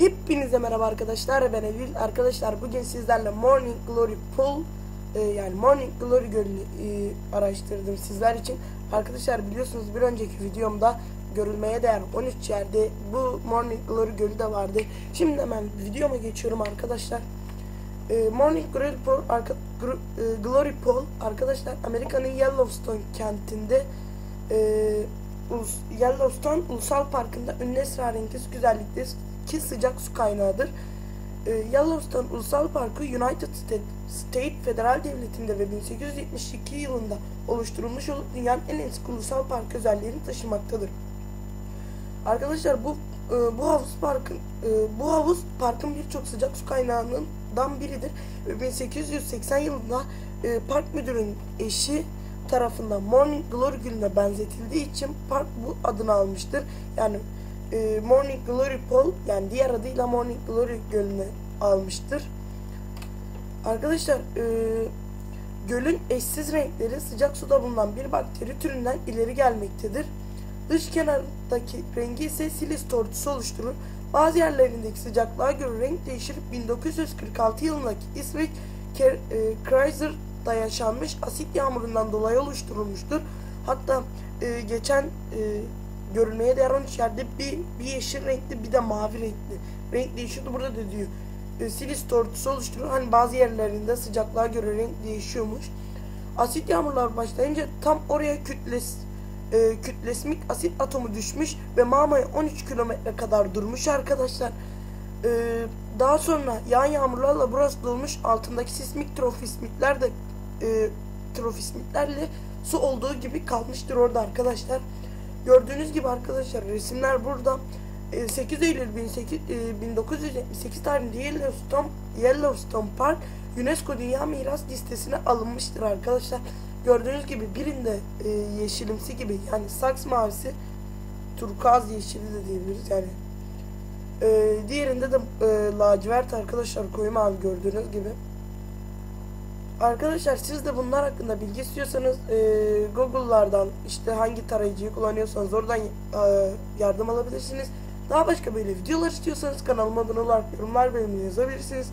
Hepinize merhaba arkadaşlar. Ben Eylül arkadaşlar bugün sizlerle Morning Glory Pool e, yani Morning Glory Gölü'nü e, araştırdım sizler için. Arkadaşlar biliyorsunuz bir önceki videomda görülmeye değer 13 yerde bu Morning Glory Gölü de vardı. Şimdi hemen videoma geçiyorum arkadaşlar. E, Morning Glory Pool, arka, e, Glory Pool arkadaşlar Amerika'nın Yellowstone kentinde e, Yellowstone Ulusal Parkı'nda ünlü esrarengiz güzellikteki sıcak su kaynağıdır. Ee, Yellowstone Ulusal Parkı United States, State Federal Devleti'nde ve 1872 yılında oluşturulmuş olup dünyanın en eski ulusal park özelliğini taşımaktadır. Arkadaşlar bu e, bu havuz parkın e, bu havuz parkın birçok sıcak su kaynağından biridir. Ve 1880 yılında e, park müdürünün eşi tarafından Morning Glory Gölü'ne benzetildiği için park bu adını almıştır. Yani e, Morning Glory Pool yani diğer adıyla Morning Glory Gölü'ne almıştır. Arkadaşlar e, gölün eşsiz renkleri sıcak suda bulunan bir bakteri türünden ileri gelmektedir. Dış kenardaki rengi ise silis tortusu oluşturur. Bazı yerlerindeki sıcaklığa göre renk değişir. 1946 yılındaki İsveç e, Kreiser'da yaşanmış asit yağmurundan dolayı oluşturulmuştur. Hatta e, geçen e, görülmeye değer 13 yerde bir, bir yeşil renkli bir de mavi renkli renk değişiyordu. Burada da diyor e, silis tortusu oluşturur. Hani bazı yerlerinde sıcaklığa göre renk değişiyormuş. Asit yağmurlar başlayınca tam oraya kütles, e, kütlesmik asit atomu düşmüş ve Mama'ya 13 kilometre kadar durmuş arkadaşlar. E, daha sonra yağan yağmurlarla burası dolmuş. Altındaki sismik trofismitler de e, trofismitlerle su olduğu gibi kalmıştır orada arkadaşlar. Gördüğünüz gibi arkadaşlar resimler burada. E, 8 Eylül 18, e, 1978 tarihinde Yellowstone, Yellowstone Park UNESCO Dünya Miras listesine alınmıştır arkadaşlar. Gördüğünüz gibi birinde e, yeşilimsi gibi yani saks mavisi turkuaz yeşili de diyebiliriz yani. E, diğerinde de e, lacivert arkadaşlar koyu mavi gördüğünüz gibi. Arkadaşlar siz de bunlar hakkında bilgi istiyorsanız e, Google'lardan işte hangi tarayıcıyı kullanıyorsanız oradan e, yardım alabilirsiniz. Daha başka böyle videolar istiyorsanız kanalıma abone olarak yorumlar bölümüne yazabilirsiniz.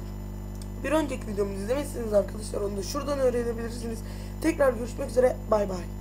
Bir önceki videomu izlemezsiniz arkadaşlar onu da şuradan öğrenebilirsiniz. Tekrar görüşmek üzere bay bay.